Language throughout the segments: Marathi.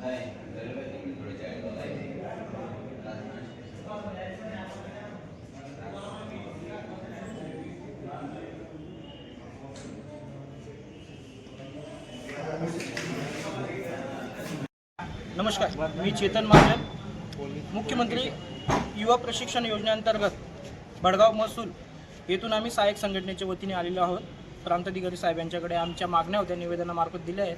नमस्कार मी चेतन महाजन मुख्यमंत्री युवा प्रशिक्षण योजनेअंतर्गत भडगाव महसूल येथून आम्ही सहायक संघटनेच्या वतीने आलेलो आहोत. प्रांताधिकारी साहेब यांच्याकडे आमच्या मागण्या होत्या निवेदनामार्फत दिल्या आहेत.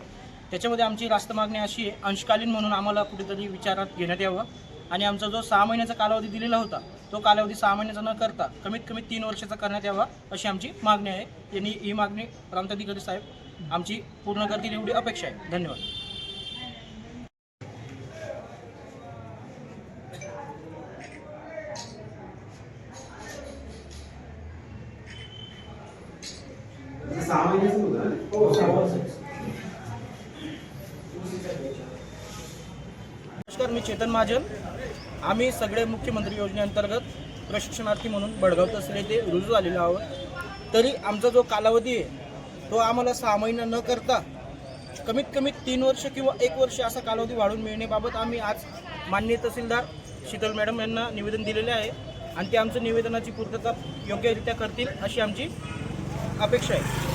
त्याच्यामध्ये आमची रास्त मागणी अशी आहे अंशकालीन म्हणून आम्हाला कुठेतरी विचारात घेण्यात यावं. आणि आमचा जो सहा महिन्याचा कालावधी दिलेला होता तो कालावधी सहा महिन्याचा न करता कमीत कमी तीन वर्षाचा करण्यात यावा अशी आमची मागणी आहे. यांनी ही मागणी प्रांताधिकारी साहेब आमची पूर्ण करतील एवढी अपेक्षा आहे. धन्यवाद. सहा महिन्याचं होतं ना? हो सहा नमस्कार मी चेतन महाजन. आम्ही सगळे मुख्यमंत्री योजनेअंतर्गत प्रशिक्षणार्थी म्हणून बडगाव तसले ते रुजू आलेलो आहोत. तरी आमचा जो कालावधी आहे तो आम्हाला सहा महिना न करता कमीत कमी तीन वर्ष किंवा एक वर्ष असा कालावधी वाढवून मिळण्याबाबत आम्ही आज माननीय तहसीलदार शीतल मॅडम यांना निवेदन दिलेले आहे आणि ते आमचं निवेदनाची पूर्तता योग्यरित्या करतील अशी आमची अपेक्षा आहे.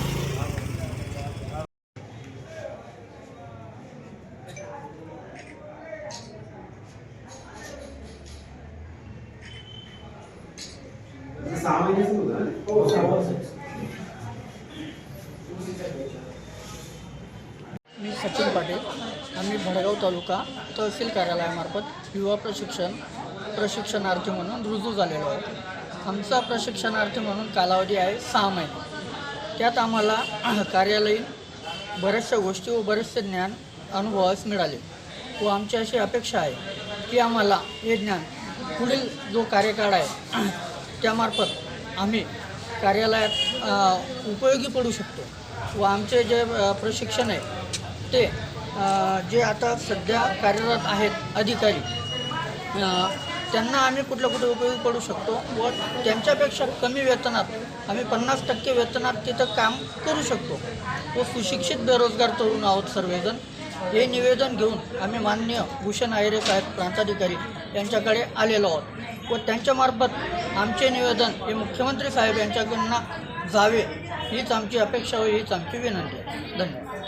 सहा महिन्याचं होतं ना? हो सहा मी सचिन पाटील. आम्ही भडगाव तालुका तहसील कार्यालयामार्फत युवा प्रशिक्षण प्रशिक्षणार्थी म्हणून रुजू झालेलो आहोत. आमचा प्रशिक्षणार्थी म्हणून कालावधी आहे सहा महिने. त्यात आम्हाला कार्यालयीन बऱ्याचशा गोष्टी व बरेचसे ज्ञान अनुभवास मिळाले व आमची अशी अपेक्षा आहे की आम्हाला हे ज्ञान पुढील जो कार्यकाळ आहे त्यामार्फत आम्ही कार्यालयात उपयोगी पडू शकतो. व आमचे जे प्रशिक्षण आहे ते जे आता सध्या कार्यरत आहेत अधिकारी त्यांना आम्ही कुठल्या कुठे उपयोगी पडू शकतो व त्यांच्यापेक्षा कमी वेतनात आम्ही पन्नास टक्के वेतनात तिथं काम करू शकतो. व सुशिक्षित बेरोजगार तरुण आहोत सर्वजण. हे निवेदन घेऊन आम्ही मान्य भूषण आयरे साहेब प्रांताधिकारी यांच्याकडे आलेलो आहोत. व त्यांच्यामार्फत आमचे निवेदन हे मुख्यमंत्री साहेब यांच्याकडून जावे हीच आमची अपेक्षा व हीच आमची विनंती आहे. धन्यवाद.